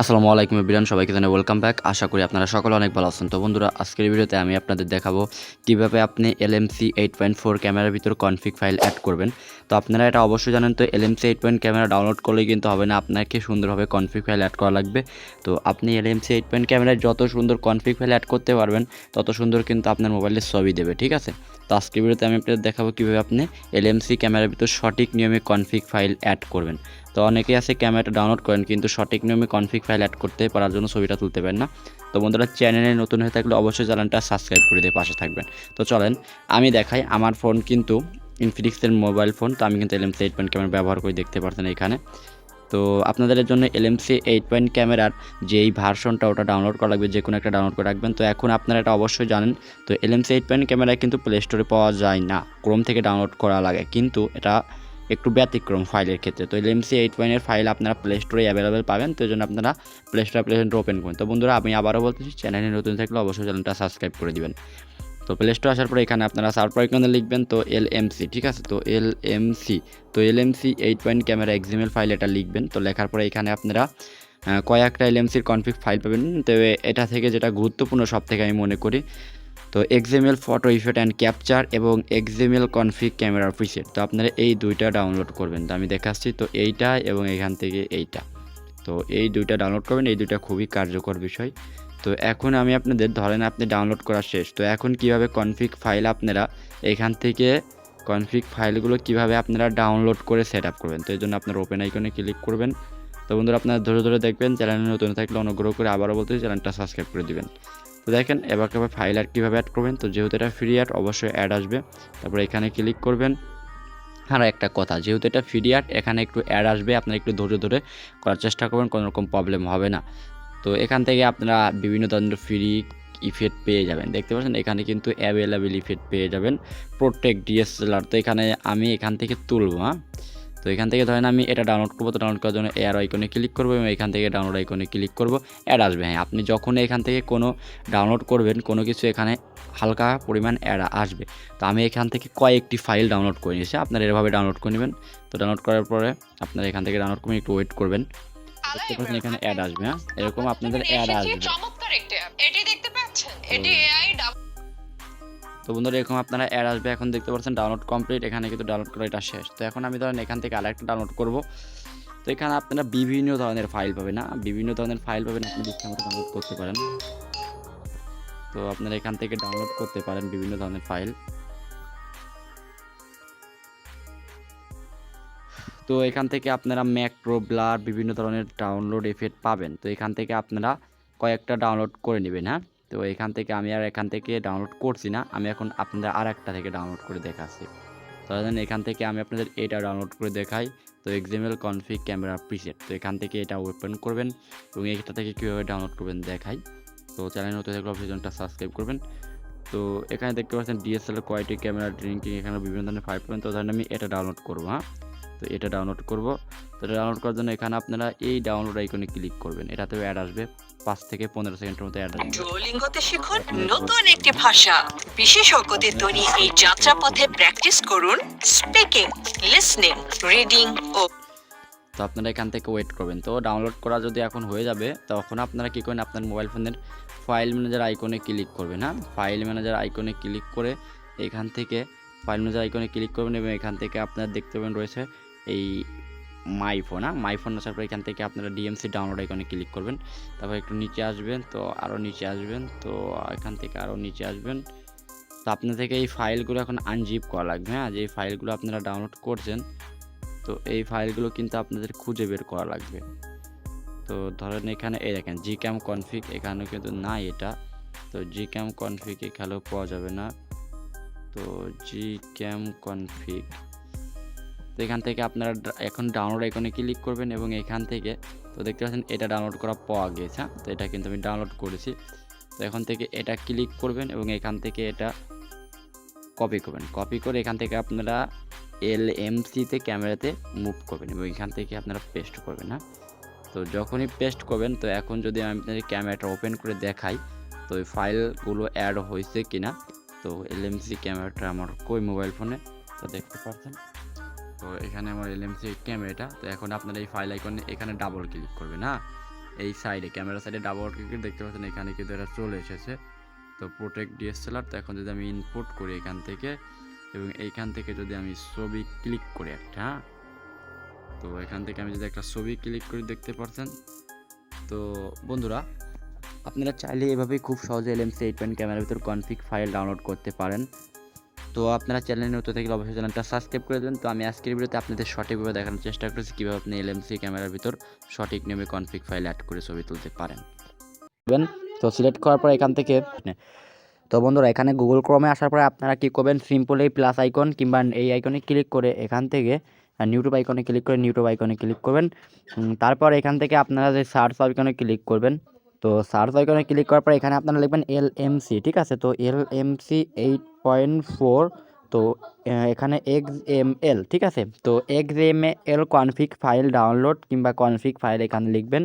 আসসালামু আলাইকুম বিরান সবাইকে জানাই ওয়েলকাম ব্যাক আশা করি আপনারা সকলে অনেক ভালো আছেন। তো বন্ধুরা, আজকের ভিডিওতে আমি আপনাদের দেখাবো কীভাবে আপনি এলএমসি এইট পয়েন্ট ফোর ক্যামেরার ভিতর কনফিগ ফাইল অ্যাড করবেন। তো আপনারা এটা অবশ্যই জানেন তো LMC eight point camera download করলেই কিন্তু হবে না, আপনাকে সুন্দরভাবে কনফিগ ফাইল অ্যাড করা লাগবে। তো আপনি এলএমসি এইট পয়েন্ট ক্যামেরায় যত সুন্দর কনফিগ ফাইল অ্যাড করতে পারবেন, তত সুন্দর কিন্তু আপনার মোবাইলের ছবি দেবে, ঠিক আছে? তো আজকের ভিডিওতে আমি আপনাদের দেখাবো কীভাবে আপনি এলএমসি ক্যামেরার ভিতর সঠিক নিয়মে কনফিগ ফাইল অ্যাড করবেন। তো অনেকেই আছে ক্যামেরাটা ডাউনলোড করেন, কিন্তু সঠিক নিয়মে কনফিগ ফাইল অ্যাড করতে পারার জন্য ছবিটা তুলতে পারেন না। তো বন্ধুরা চ্যানেলে নতুন হয়ে থাকলে অবশ্যই চ্যানেলটা সাবস্ক্রাইব করে দিয়ে পাশে থাকবেন। তো চলেন, আমি দেখাই, আমার ফোন কিন্তু ইনফিনিক্সের মোবাইল ফোন তো আমি কিন্তু এলএমসি এইট পয়েন্ট ক্যামেরা ব্যবহার করে দেখতে পারছেন এখানে। তো আপনাদের জন্য এলএমসি এইট পয়েন্ট ক্যামেরার যে এই ভার্সনটা ওটা ডাউনলোড করা লাগবে যে কোনো একটা ডাউনলোড করে রাখবেন। তো এখন আপনারা এটা অবশ্যই জানেন, তো এলএমসি এইট পয়েন্ট ক্যামেরা কিন্তু প্লে স্টোরে পাওয়া যায় না ক্রোম থেকে ডাউনলোড করা লাগে। কিন্তু এটা একটু ব্যতিক্রম ফাইলের ক্ষেত্রে। তো এলএমসি এইট পয়েন্টের ফাইল আপনারা প্লে স্টোরে অ্যাভেলেবেল পাবেন, তো জন্য আপনারা প্লে স্টোর অ্যাপ্লিকেশনটা ওপেন করুন। তো বন্ধুরা, আমি আবারও বলতেছি, চ্যানেলে নতুন থাকলে অবশ্যই চ্যানেলটা সাবস্ক্রাইব করে দিবেন। তো প্লে স্টোর আসার পরে এখানে আপনারা সার্চ এখানে লিখবেন তো এল এমসি ঠিক আছে? তো এল এমসি তো L MC eight point camera XML file এটা লিখবেন। তো লেখার পরে এখানে আপনারা কয়েকটা এল এমসির কনফিগ ফাইল পাবেন। তো এটা থেকে যেটা গুরুত্বপূর্ণ সব থেকে আমি মনে করি, তো XML photo effect and capture এবং এক্সএমএল কনফিগ ক্যামেরার প্রিসেট তো আপনারা এই দুইটা ডাউনলোড করবেন। তো আমি দেখাচ্ছি, তো এইটা এবং এখান থেকে এইটা। তো এই দুইটা ডাউনলোড করবেন। এই দুইটা খুবই কার্যকর বিষয়। তো এখন আমি আপনাদের, ধরেন আপনি ডাউনলোড করা শেষ, তো এখন কীভাবে কনফিগ ফাইল আপনারা এখান থেকে কনফিগ ফাইলগুলো কীভাবে আপনারা ডাউনলোড করে সেট আপ করবেন? তো এই জন্য আপনার ওপেন আইকনে ক্লিক করবেন। তো বন্ধুরা, আপনারা ধরে ধরে দেখবেন চ্যানেলে নতুন থাকলে অনুগ্রহ করে আবারও বলতে চ্যানেলটা সাবস্ক্রাইব করে দিবেন। তো দেখেন, এবার কীভাবে ফাইল আর কীভাবে অ্যাড করবেন? তো যেহেতু এটা ফ্রি অ্যাড অবশ্যই অ্যাড আসবে। তারপর এখানে ক্লিক করবেন। আর একটা কথা, যেহেতু এটা ফ্রি অ্যাড এখানে একটু অ্যাড আসবে, আপনারা একটু ধৈর্য ধরে করার চেষ্টা করবেন, কোনো রকম প্রবলেম হবে না। তো এখান থেকে আপনারা বিভিন্ন ধরনের ফ্রি ইফেক্ট পেয়ে যাবেন। দেখতে পাচ্ছেন, এখানে কিন্তু অ্যাভেলেবেল ইফেক্ট পেয়ে যাবেন। প্রোটেক্ট ডিএসএলআর তো এখানে আমি এখান থেকে তুলবো হ্যাঁ? তো এখান থেকে ধরেন আমি এটা ডাউনলোড করব, তো ডাউনলোড করার জন্য এয়ার আইকনে ক্লিক করব এবং এখান থেকে ডাউনলোড আইকনে ক্লিক করব। অ্যাড আসবে হ্যাঁ আপনি যখন এখান থেকে কোনো ডাউনলোড করবেন, কোনো কিছু এখানে হালকা পরিমাণ অ্যাড আসবে। তো আমি এখান থেকে কয়েকটি ফাইল ডাউনলোড করে নিয়েছি, আপনারা এভাবে ডাউনলোড করে নেবেন। তো ডাউনলোড করার পরে আপনারা এখান থেকে ডাউনলোড করে একটু ওয়েট করবেন। দেখতে পাচ্ছেন এখানে অ্যাড আসবে হ্যাঁ? এরকম আপনাদের অ্যাড আসবে। চমৎকার একটি অ্যাপ এটি দেখতে পাচ্ছেন? এটি এআই তো বন্ধুরা এরকম আপনারা অ্যাড আসবে এখন দেখতে পাচ্ছেন ডাউনলোড কমপ্লিট এখানে কিন্তু ডাউনলোড করা এটা শেষ। তো এখন আমি ধরেন এখান থেকে আরেকটা ডাউনলোড করব। তো এখানে আপনারা বিভিন্ন ধরনের ফাইল পাবেন না বিভিন্ন ধরনের ফাইল পাবেন আপনি ইচ্ছা মতো ডাউনলোড করতে পারেন। তো আপনারা এখান থেকে ডাউনলোড করতে পারেন বিভিন্ন ধরনের ফাইল তো এখান থেকে আপনারা ম্যাক্রো ব্লার বিভিন্ন ধরনের ডাউনলোড এফেক্ট পাবেন। তো এখান থেকে আপনারা কয়েকটা ডাউনলোড করে নেবেন হ্যাঁ? তো এখান থেকে আমি আর এখান থেকে ডাউনলোড করছি না। আমি এখন আপনাদের আর একটা থেকে ডাউনলোড করে দেখাচ্ছি। তো ধরেন এখান থেকে আমি আপনাদের এটা ডাউনলোড করে দেখাই। তো এক্সএমএল কনফিগ ক্যামেরা প্রিসেট তো এখান থেকে এটা ওপেন করবেন এবং এটা থেকে কীভাবে ডাউনলোড করবেন দেখাই। তো চ্যানেল নতুন থাকলে অপশনটা সাবস্ক্রাইব করবেন। তো এখানে দেখতে পাচ্ছেন ডিএসএলআর কোয়ালিটি ক্যামেরা ড্রিঙ্কিং এখানে বিভিন্ন ধরনের ফাইভ পাবেন তো ধরেন আমি এটা ডাউনলোড করব হ্যাঁ? তো এটা ডাউনলোড করব। তো ডাউনলোড করার জন্য এখানে আপনারা এই ডাউনলোড আইকনে ক্লিক করবেন। এটাতেও অ্যাড আসবে। পাঁচ থেকে পনেরো সেকেন্ডের মতো অ্যাড আসবে। ডুওলিঙ্গোতে শিখুন নতুন একটি ভাষা। বিশেষজ্ঞদের তৈরি এই যাত্রাপথে প্র্যাকটিস করুন স্পিকিং লিসনিং রিডিং ও তো আপনারা এখান থেকে ওয়েট করবেন। তো ডাউনলোড করা যদি এখন হয়ে যাবে তখন আপনারা কী করেন? আপনার মোবাইল ফোনের ফাইল ম্যানেজার আইকনে ক্লিক করবেন হ্যাঁ? ফাইল ম্যানেজার আইকনে ক্লিক করে এখান থেকে ফাইল ম্যানেজার আইকনে ক্লিক করবেন এবং এখান থেকে আপনারা দেখতে পাবেন রয়েছে এই মাই ফোন হ্যাঁ? মাই ফোন আসার পর এখান থেকে আপনারা ডিএমসি ডাউনলোড আইকনে ক্লিক করবেন। তারপর একটু নিচে আসবেন, তো আরও নিচে আসবেন, তো এখান থেকে আরও নিচে আসবেন। তো আপনার থেকে এই ফাইলগুলো এখন আনজিপ করা লাগবে হ্যাঁ? যে ফাইলগুলো আপনারা ডাউনলোড করছেন, তো এই ফাইলগুলো কিন্তু আপনাদের খুঁজে বের করা লাগবে। তো ধরেন এখানে, এই দেখেন জি ক্যাম কনফিগ এখানেও কিন্তু নাই এটা। তো জি ক্যাম কনফিগ এখানেও পাওয়া যাবে না। তো জি ক্যাম কনফিগ তো এখান থেকে আপনারা এখন ডাউনলোড আইকনে ক্লিক করবেন এবং এখান থেকে, তো দেখতে পাচ্ছেন এটা ডাউনলোড করা পাওয়া গেছে, তো এটা কিন্তু আমি ডাউনলোড করেছি। তো এখন থেকে এটা ক্লিক করবেন এবং এখান থেকে এটা কপি করবেন। কপি করে এখান থেকে আপনারা এল এমসিতে ক্যামেরাতে মুভ করবেন এবং এখান থেকে আপনারা পেস্ট করবেন হ্যাঁ? তো যখনই পেস্ট করবেন, তো এখন যদি আমি আপনাদের ক্যামেরাটা ওপেন করে দেখাই, তো ওই ফাইলগুলো অ্যাড হয়েছে কিনা, তো এলএমসি ক্যামেরাটা আমার কই মোবাইল ফোনে তো দেখতে পাচ্ছেন। তো এখানে আমার এলএমসি ক্যামেরাটা তো এখন আপনারা এই ফাইল আইকনে এখানে ডাবল ক্লিক করবেন না এই সাইডে ক্যামেরা সাইডে ডাবল ক্লিক দেখতে পাচ্ছেন এখানে কিন্তু এটা চলে এসেছে। তো প্রোটেক্ট ডিএসএলআর তো এখন যদি আমি ইনপুট করি এখান থেকে, এবং এইখান থেকে যদি আমি ছবি ক্লিক করি একটা হ্যাঁ? তো এখান থেকে আমি যদি একটা ছবি ক্লিক করি দেখতে পাচ্ছেন। তো বন্ধুরা, আপনারা চাইলে এভাবেই খুব সহজে এলএমসি এইট পয়েন্ট ক্যামেরার ভিতর কনফিগ ফাইল ডাউনলোড করতে পারেন। তো আপনারা চ্যানেলে নতুন থেকে অবশ্যই চ্যানেলটা সাবস্ক্রাইব করে দেবেন। তো আমি আজকের ভিডিওতে আপনাদের সঠিকভাবে দেখানোর চেষ্টা করেছি কীভাবে আপনি এলএমসি ক্যামেরার ভিতর সঠিক নিয়মে কনফিগ ফাইল অ্যাড করে ছবি তুলতে পারেন। তো সিলেক্ট করার পর এখান থেকে তো বন্ধুরা, এখানে গুগল ক্রমে আসার পরে আপনারা কী করবেন? সিম্পল এই প্লাস আইকন কিংবা এই আইকনে ক্লিক করে এখান থেকে ইউটিউব আইকনে ক্লিক করে ইউটিউব আইকনে ক্লিক করবেন। তারপর এখান থেকে আপনারা যে সার্চ আইকনে ক্লিক করবেন তো সার্চ আইকনে ক্লিক করার পর এখানে আপনারা লিখবেন এল এম সি ঠিক আছে? তো L M C eight point four তো এখানে এক্স এম এল ঠিক আছে? তো X M L config file download কিংবা কনফিক ফাইল এখানে লিখবেন।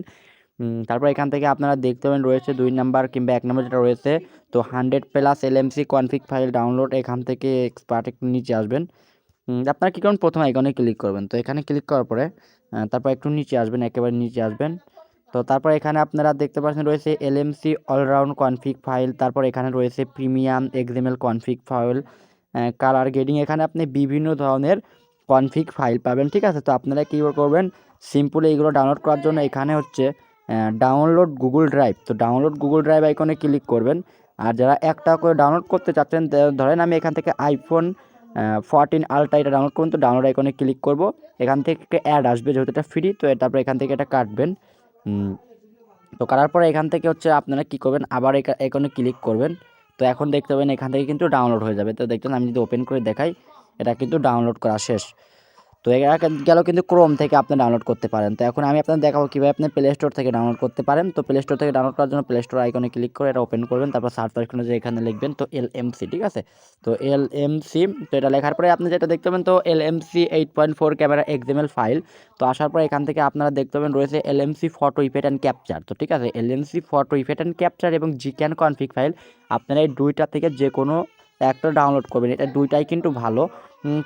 তারপর এখান থেকে আপনারা দেখতে পাবেন রয়েছে দুই নাম্বার কিংবা এক নম্বর যেটা রয়েছে। তো hundred plus L M C config file download এখান থেকে এক্সপার্ট একটু নিচে আসবেন। আপনারা কী করবেন? প্রথম আইকনে ক্লিক করবেন। তো এখানে ক্লিক করার পরে তারপর একটু নিচে আসবেন, একেবারে নিচে আসবেন। তো তারপর এখানে আপনারা দেখতে পাচ্ছেন রয়েছে এলএমসি অলরাউন্ড কনফিগ ফাইল তারপর এখানে রয়েছে premium XML config file colour grading এখানে আপনি বিভিন্ন ধরনের কনফিগ ফাইল পাবেন, ঠিক আছে? তো আপনারা কী করবেন? সিম্পলি এইগুলো ডাউনলোড করার জন্য এখানে হচ্ছে ডাউনলোড গুগল ড্রাইভ তো ডাউনলোড গুগল ড্রাইভ আইকনে ক্লিক করবেন। আর যারা একটা করে ডাউনলোড করতে চাচ্ছেন ধরেন আমি এখান থেকে আইফোন ফোরটিন আলট্রা এটা ডাউনলোড করুন, তো ডাউনলোড আইকনে ক্লিক করব। এখান থেকে অ্যাড আসবে, যেহেতু এটা ফ্রি তো তারপর এখান থেকে এটা কাটবেন। তো করার পরে এখান থেকে হচ্ছে আপনারা কী করবেন, আবার এখানে ক্লিক করবেন। তো এখন দেখতে পাবেন এখান থেকে কিন্তু ডাউনলোড হয়ে যাবে। তো দেখবেন আমি যদি ওপেন করে দেখাই, এটা কিন্তু ডাউনলোড করা শেষ। তো এটা গেল কিন্তু ক্রোম থেকে আপনি ডাউনলোড করতে পারেন। তো এখন আমি আপনাদের দেখাবো কীভাবে আপনি প্লে স্টোর থেকে ডাউনলোড করতে পারেন। তো প্লে স্টোর থেকে ডাউনলোড করার জন্য প্লে স্টোর আইকনে ক্লিক করে এটা ওপেন করবেন। তারপর সার্চ আইকনে যে এখানে লিখবেন, তো এল এম সি ঠিক আছে? তো এল এম সি তো এটা লেখার পরে আপনি যেটা দেখতে পাবেন, তো L M C eight point four camera XML file তো আসার পর এখান থেকে আপনারা দেখতে পাবেন রয়েছে L M C photo effect and capture তো ঠিক আছে? L M C photo effect and capture এবং জি ক্যান কনফিগ ফাইল আপনারা এই দুইটা থেকে যে কোনো একটা ডাউনলোড করবেন। এটা দুইটাই কিন্তু ভালো।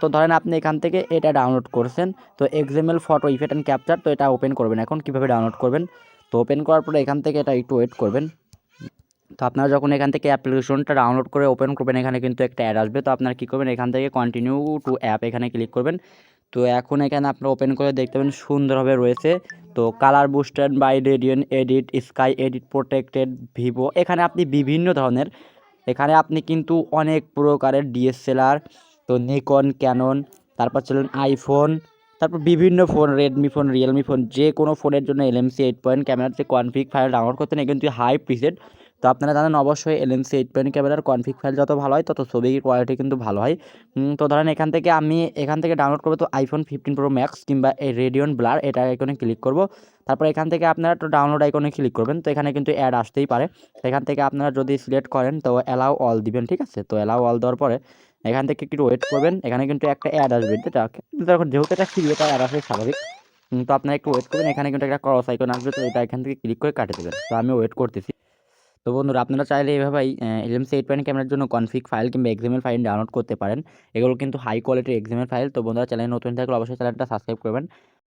তো ধরেন আপনি এখান থেকে এটা ডাউনলোড করছেন, তো XML photo effect and capture তো এটা ওপেন করবেন এখন, কীভাবে ডাউনলোড করবেন? তো ওপেন করার পরে এখান থেকে এটা একটু ওয়েট করবেন। তো আপনারা যখন এখান থেকে অ্যাপ্লিকেশনটা ডাউনলোড করে ওপেন করবেন, এখানে কিন্তু একটা অ্যাড আসবে। তো আপনারা কী করবেন? এখান থেকে কন্টিনিউ টু অ্যাপ এখানে ক্লিক করবেন। তো এখন এখানে আপনারা ওপেন করে দেখতে পাবেন, সুন্দরভাবে রয়েছে। তো colour booster by Radeon edit sky edit protected Vivo এখানে আপনি বিভিন্ন ধরনের এখানে আপনি কিন্তু অনেক প্রকারের ডিএসএলআর, তো নিকন, ক্যানন, তারপর চলুন আইফোন, তারপর বিভিন্ন phone, Redmi phone, Realme phone, যে কোনো ফোনের জন্য এলএমসি এইট পয়েন্ট ক্যামেরার যে কনফিগ ফাইল ডাউনলোড করতেন কিন্তু হাই প্রিসেট তো আপনারা জানেন অবশ্যই এলএমসি এইট পয়েন্ট ক্যামেরার কনফিগ ফাইল যত ভালো হয়, তত ছবির কোয়ালিটি কিন্তু ভালো হয়। তো ধরেন এখান থেকে আমি এখান থেকে ডাউনলোড করব তো আইফোন ফিফটিন প্রো ম্যাক্স কিংবা এই রেডিয়ন ব্লার এটা আইকনে ক্লিক করব। তারপর এখান থেকে আপনারা তো ডাউনলোড আইকনে ক্লিক করবেন, তো এখানে কিন্তু অ্যাড আসতেই পারে। এখান থেকে আপনারা যদি সিলেক্ট করেন, তো অ্যালাউ অল দিবেন, ঠিক আছে? তো অ্যালাউ অল দেওয়ার পরে এখান থেকে একটু ওয়েট করবেন, এখানে কিন্তু একটা অ্যাড আসবে, যেটা যেহেতু এটা ফ্রি এটা অ্যাড আসবে স্বাভাবিক। তো আপনারা একটু ওয়েট করবেন, এখানে কিন্তু একটা ক্রস আইকন আসবে, তো এটা এখান থেকে ক্লিক করে কাটে দেবেন। তো আমি ওয়েট করতেছি। তো বন্ধুরা, আপনারা চাইলে এভাবেই এলএমসি এইট পয়েন্ট ক্যামেরার জন্য কনফিগ ফাইল কিংবা এক্সামের ফাইল ডাউনলোড করতে পারেন। এগুলো কিন্তু হাই কোয়ালিটির এক্সএমএল ফাইল তো বন্ধুরা চ্যানেল নতুন থাকলে অবশ্যই চ্যানেলটা সাবস্ক্রাইব করবেন।